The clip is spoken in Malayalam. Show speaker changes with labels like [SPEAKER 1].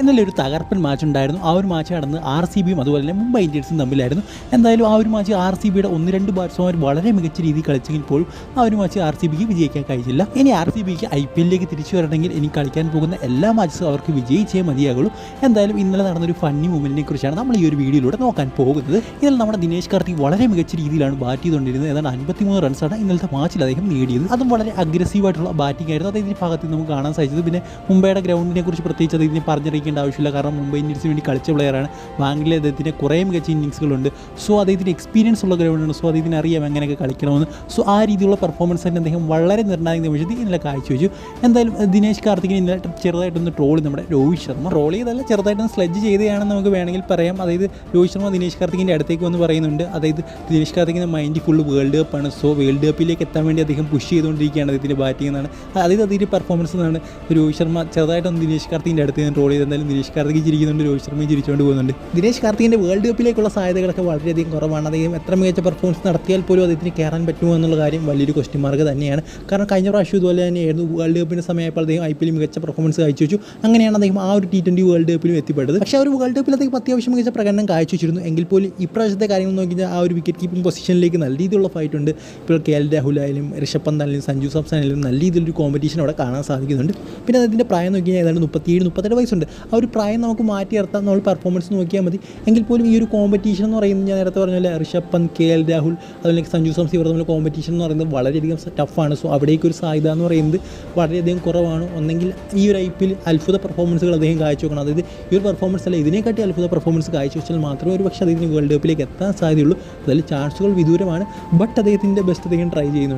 [SPEAKER 1] ഇന്നലെ ഒരു തകർപ്പൻ മാച്ച് ഉണ്ടായിരുന്നു? ആ ഒരു മാച്ച് നടന്ന് ആർ സി ബിയും അതുപോലെ തന്നെ മുംബൈ ഇന്ത്യൻസും തമ്മിലായിരുന്നു. എന്തായാലും ആ ഒരു മാച്ച് ആർ സി ബിയുടെ ഒന്ന് രണ്ട് ബാറ്റ്സ്മാർ വളരെ മികച്ച രീതിയിൽ കളിച്ചെങ്കിൽ പോലും ആ ഒരു മാച്ച് ആർ സി ബിക്ക് വിജയിക്കാൻ കഴിഞ്ഞില്ല ഇനി ആർ സി ബിക്ക് ഐ പി എല്ലിലേക്ക് തിരിച്ചു വരണമെങ്കിൽ ഇനി കളിക്കാൻ പോകുന്ന എല്ലാ മാച്ചും അവർക്ക് വിജയിച്ചേ മതിയാകുള്ളൂ. എന്തായാലും ഇന്നലെ നടന്നൊരു ഫണ്ണി മൂമെന്റിനെ കുറിച്ചാണ് നമ്മൾ ഈ ഒരു വീഡിയോയിലൂടെ നോക്കാൻ പോകുന്നത്. ഇതിൽ നമ്മുടെ ദിനേശ് കാർത്തിക് വളരെ മികച്ച രീതിയിലാണ് ബാറ്റ് ചെയ്തുകൊണ്ടിരുന്നത്. ഏതാണ്ട് അൻപത്തിമൂന്ന് റൺസാണ് ഇന്നലത്തെ മാച്ചിൽ അദ്ദേഹം നേടിയത്. അതും വളരെ അഗ്രസീവായിട്ടുള്ള ബാറ്റിംഗ് ആയിരുന്നു. അദ്ദേഹത്തിന്റെ ഭാഗത്ത് നമുക്ക് കാണാൻ സാധിച്ചത്. പിന്നെ മുംബൈയുടെ ഗ്രൗണ്ടിനെ കുറിച്ച് പ്രത്യേകിച്ച് അദ്ദേഹത്തിന് പറഞ്ഞറിയിക്കേണ്ട ആവശ്യമില്ല. കാരണം മുംബൈ ഇന്ത്യൻസിന് വേണ്ടി കളിച്ച പ്ലെയറാണ് ബാംഗ്ലൂരിൽ അദ്ദേഹത്തിന് കുറേ മികച്ച ഇന്നിങ്സുകളുണ്ട് സോ അദ്ദേഹത്തിന് എക്സ്പീരിയൻസ് ഉള്ള ഗ്രൗണ്ടാണ് സോ അദ്ദേഹത്തിന് അറിയാം എങ്ങനെയൊക്കെ കളിക്കണമെന്ന്. സോ ആ രീതിയിലുള്ള പെർഫോമൻസ് തന്നെ അദ്ദേഹം വളരെ നിർണായക നിമിഷത്തിൽ ഇന്നലെ കാഴ്ചവെച്ചു. എന്തായാലും ദിനേശ് കാർത്തികിന് ഇന്നലെ ചെറുതായിട്ടൊന്ന് ട്രോൾ നമ്മുടെ രോഹിത് ശർമ്മ. ട്രോൾ ചെയ്തല്ല ചെറുതായിട്ടൊന്ന് സ്ലെഡ്ജ് ചെയ്തതാണെന്ന് നമുക്ക് വേണമെങ്കിൽ പറയാം. അതായത് രോഹിത് ശർമ്മ ദിനേശ് കാർത്തികിന്റെ അടുത്തേക്ക് വന്ന് പറയുന്നുണ്ട്. അതായത് ദിനേശ് കാർത്തികിന്റെ മൈൻഡ് ഫുള്ള് വേൾഡ് കപ്പാണ് സോ വേൾഡ് കപ്പിലേക്ക് എത്താൻ വേണ്ടി അദ്ദേഹം പുഷ് ചെയ്തുകൊണ്ടിരിക്കുകയാണ് അദ്ദേഹത്തിന്റെ ബാറ്റിംഗ് എന്നാണ് അതായത് അതിന്റെ പെർഫോമൻസ് എന്നാണ് രോഹിത് ശർമ്മ ചെറുതായിട്ടൊന്ന് ദിനേശ് കാർത്തികിന്റെ അടുത്ത് നിന്ന് ട്രോൾ ചെയ്ത് എന്തായാലും ദിനേശ് കാർത്തിക് ചിരിക്കുന്നുണ്ട് രോഹിത് ശർമ്മയും ചിരിച്ചുകൊണ്ട് പോകുന്നുണ്ട്. ദിനേശ് കാർത്തികിന്റെ വേൾഡ് കപ്പിലേക്കുള്ള സാധ്യതകളൊക്കെ വളരെയധികം കുറവാണ്. അദ്ദേഹം എത്ര മികച്ച പെർഫോമൻസ് നടത്തിയാൽ പോലും അദ്ദേഹത്തിന് കയറാൻ പറ്റുമോ എന്നുള്ള കാര്യം വലിയൊരു ക്വസ്റ്റ്യൻ മാർക്ക് തന്നെയാണ്. കാരണം കഴിഞ്ഞ പ്രാവശ്യം ഇതുപോലെ തന്നെയായിരുന്നു വേൾഡ് കപ്പിന്റെ സമയപ്പോൾ അദ്ദേഹം ഐ പി എൽ മികച്ച പെർഫോമൻസ് കാഴ്ച വെച്ചു. അങ്ങനെയാണ് അദ്ദേഹം ആ ഒരു ടി ട്വന്റി വേൾഡ് കപ്പിലും എത്തിപ്പെട്ടത്. പക്ഷേ ആ ഒരു വേൾഡ് കപ്പിൽ അദ്ദേഹം അത്യാവശ്യം മികച്ച പ്രകടനം കാഴ്ചവെച്ചിരുന്നു എങ്കിൽ പോലും ഇപ്രാവശ്യത്തെ കാര്യങ്ങൾ നോക്കി ആ ഒരു വിക്കറ്റ് കീപ്പിംഗ് പൊസിഷനിലേക്ക് നല്ല രീതിയിലുള്ള ഫൈറ്റ് ഉണ്ട്. ഇപ്പോൾ കെ എൽ രാഹുലായാലും ഋഷഭ് പന്ത് ആയാലും സഞ്ജു സാംസൺ ആയാലും നല്ല രീതിയിലൊരു കോമ്പറ്റീഷൻ അവിടെ കാണാൻ സാധിക്കുന്നുണ്ട്. പിന്നെ അതിന്റെ പ്രായം നോക്കി കഴിഞ്ഞാൽ ഏതാണ്ട് മുപ്പത്തിയേഴ് മുപ്പത്തെട്ട് വയസ്സുണ്ട്. ആ ഒരു പ്രായം നമുക്ക് മാറ്റി നിർത്താം. നമ്മൾ പെർഫോമൻസ് നോക്കിയാൽ മതി. എങ്കിൽ പോലും ഈ ഒരു കോമ്പറ്റീഷൻ എന്ന് പറയുന്നത് ഞാൻ നേരത്തെ പറഞ്ഞ പോലെ ഋഷഭ് പന്ത് കെ എൽ രാഹുൽ അതുപോലെ സഞ്ജു സംസ് ഇവർ തമ്മിൽ കോമ്പറ്റീഷൻ എന്ന് പറയുന്നത് വളരെയധികം ടഫാണ് സോ അവിടേക്ക് ഒരു സാധ്യത എന്ന് പറയുന്നത് വളരെയധികം കുറവാണ്. ഒന്നെങ്കിൽ ഈ ഒരു ഐ പി എൽ അത്ഭുത പെർഫോമൻസുകൾ അദ്ദേഹം കാഴ്ചവെക്കണം അതായത് ഈ ഒരു പെർഫോമൻസ് അല്ല ഇതിനെക്കാട്ടി അത്ഭുത പെർഫോമൻസ് കാഴ്ച വെച്ചാൽ മാത്രമേ ഒരു പക്ഷേ അദ്ദേഹത്തിന് വേൾഡ് കപ്പിലേക്ക് എത്താൻ സാധ്യതയുള്ളൂ. അതിൽ ചാൻസുകൾ വിദൂരമാണ്. ബട്ട് അദ്ദേഹത്തിന്റെ ബെസ്റ്റ് അദ്ദേഹം ട്രൈ ചെയ്യുന്നുണ്ട്.